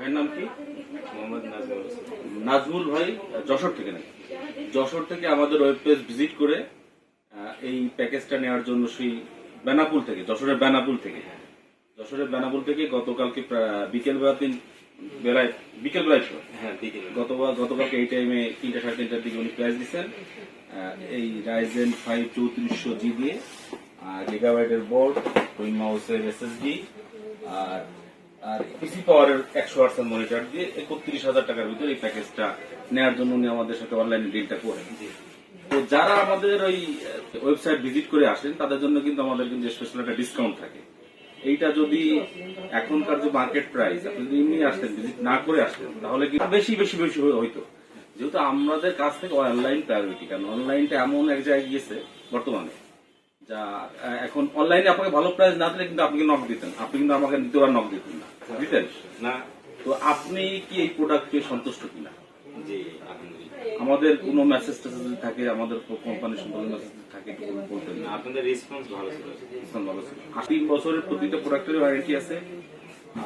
ভাইয়ের নাম কি? মোহাম্মদ নাজমুল নাজমুল ভাই যশোর থেকে নাকি? যশোর থেকে আমাদের ওয়েব পেজ ভিজিট করে এই প্যাকেজটা নেওয়ার জন্য সেই বেনাপুল থেকে যশোরের বেনাপুল থেকে। যশোরের বেনাপুল থেকে গতকালকে প্রা- বিকেল বেলা তিন বেলায় বিকেল বেলায় হ্যাঁ গতবার গতকালকে এই টাইমে তিনটা সাড়ে তিনটার দিকে উনি প্রাইস দিচ্ছেন। এই রাইজেন ফাইভ চৌত্রিশশো জি দিয়ে আর গিগাবাইটের বোর্ড টুইন মাউসের এসএসডি আর আর পিসি পাওয়ারের একশো পার্সেন্ট মনিটর দিয়ে একত্রিশ হাজার টাকার ভিতরে এই প্যাকেজটা নেওয়ার জন্য উনি আমাদের সাথে অনলাইনে ডিলটা করেন। তো যারা আমাদের ওই ওয়েবসাইট ভিজিট করে আসেন তাদের জন্য কিন্তু আমাদের কিন্তু স্পেশাল একটা ডিসকাউন্ট থাকে। এইটা যদি এখনকার যে মার্কেট প্রাইস আপনি যদি এমনি আসতেন ভিজিট না করে আসতেন তাহলে কিন্তু বেশি বেশি বেশি হইতো। যেহেতু আমাদের কাছ থেকে অনলাইন প্রায়োরিটি কারণ অনলাইনটা এমন এক জায়গায় গিয়েছে বর্তমানে যা এখন অনলাইনে আপনাকে ভালো প্রাইস না দিলে কিন্তু আপনি নক দিতেন। আপনি কিন্তু আমাকে দ্বিতীয়বার নক দিতেন। না দিতেন না তো আপনি কি এই প্রোডাক্টে সন্তুষ্ট কিনা? জি আমাদের কোনো মেসেজ টেসেজ যদি থাকে আমাদের কোম্পানির সম্পর্কে মেসেজ থাকে বলতেন না, আপনাদের রেসপন্স ভালো ছিল। ইসলাম ভালো ছিল। আর তিন বছরের প্রতিটা প্রোডাক্টের ওয়ারেন্টি আছে।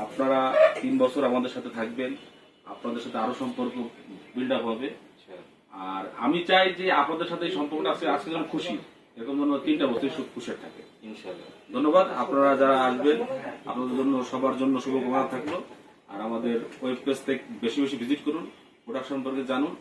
আপনারা তিন বছর আমাদের সাথে থাকবেন। আপনাদের সাথে আরও সম্পর্ক বিল্ড আপ হবে। আর আমি চাই যে আপনাদের সাথে এই সম্পর্কটা আজকে যেন খুশি। এরকম জন্য তিনটা বছর সুখ খুশির থাকে ইনশাল্লাহ ধন্যবাদ, আপনারা যারা আসবেন, আপনাদের জন্য, সবার জন্য শুভকামনা থাকল। আর আমাদের ওয়েব পেজ থেকে বেশি বেশি ভিজিট করুন প্রোডাক্ট সম্পর্কে জানুন।